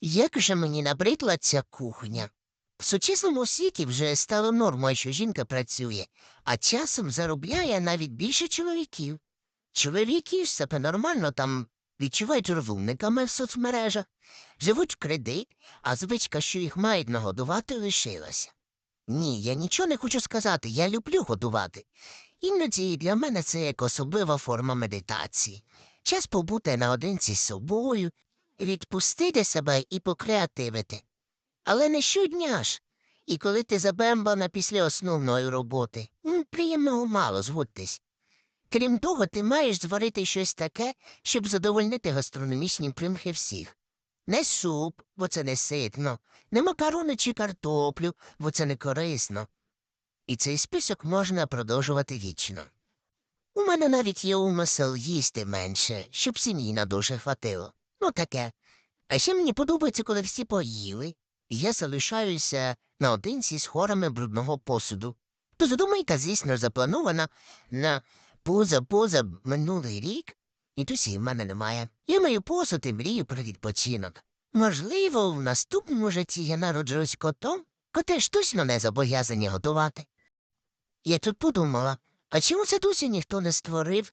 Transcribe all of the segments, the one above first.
Як же мені набридла ця кухня? В сучасному світі вже стало нормою, що жінка працює, а часом заробляє навіть більше чоловіків. Чоловіки ж себе нормально там відчувають розумниками в соцмережах, живуть в кредит, а звичка, що їх мають нагодувати, лишилася. Ні, я нічого не хочу сказати, я люблю годувати. Іноді для мене це як особлива форма медитації. Час побути наодинці з собою, відпустити себе і покреативити. Але не щодня ж. І коли ти забембана після основної роботи, м, приємного мало згодьтесь. Крім того, ти маєш зварити щось таке, щоб задовольнити гастрономічні примхи всіх. Не суп, бо це не ситно, не макарони чи картоплю, бо це не корисно. І цей список можна продовжувати вічно. У мене навіть є умисел їсти менше, щоб сім'ї на душе хватило. Ну таке. А ще мені подобається, коли всі поїли, і я залишаюся наодинці з хорами брудного посуду. То задумайка, звісно, запланована на поза-поза минулий рік, і досі в мене немає. Я маю посуд і мрію про відпочинок. Можливо, в наступному житті я народжуюсь котом, коти ж точно не зобов'язані готувати. Я тут подумала, а чому це досі ніхто не створив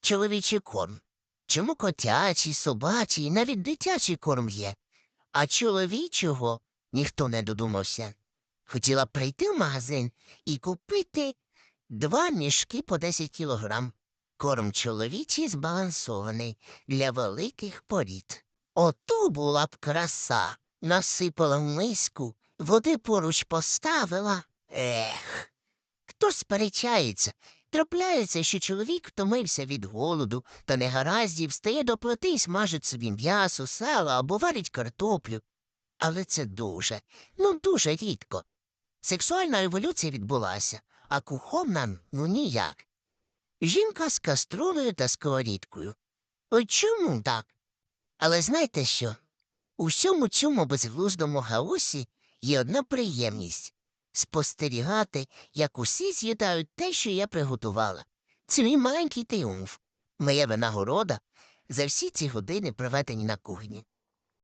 чоловічий корм? Чому котячий, собачий, навіть дитячий корм є, а чоловічого ніхто не додумався. Хотіла прийти в магазин і купити два мішки по 10 кілограм. Корм чоловічий збалансований для великих порід. Ото була б краса. Насипала в миску, води поруч поставила. Ех. Хто сперечається? Трапляється, що чоловік втомився від голоду та негараздів, стає до плити і смажить собі м'ясо, сало або варить картоплю. Але це дуже, ну дуже рідко. Сексуальна еволюція відбулася, а кухонна ну ніяк. Жінка з каструлею та сковорідкою. От чому так? Але знаєте що? У всьому цьому безглуздому хаосі є одна приємність спостерігати, як усі з'їдають те, що я приготувала. Це мій маленький тріумф, моя винагорода за всі ці години, проведені на кухні.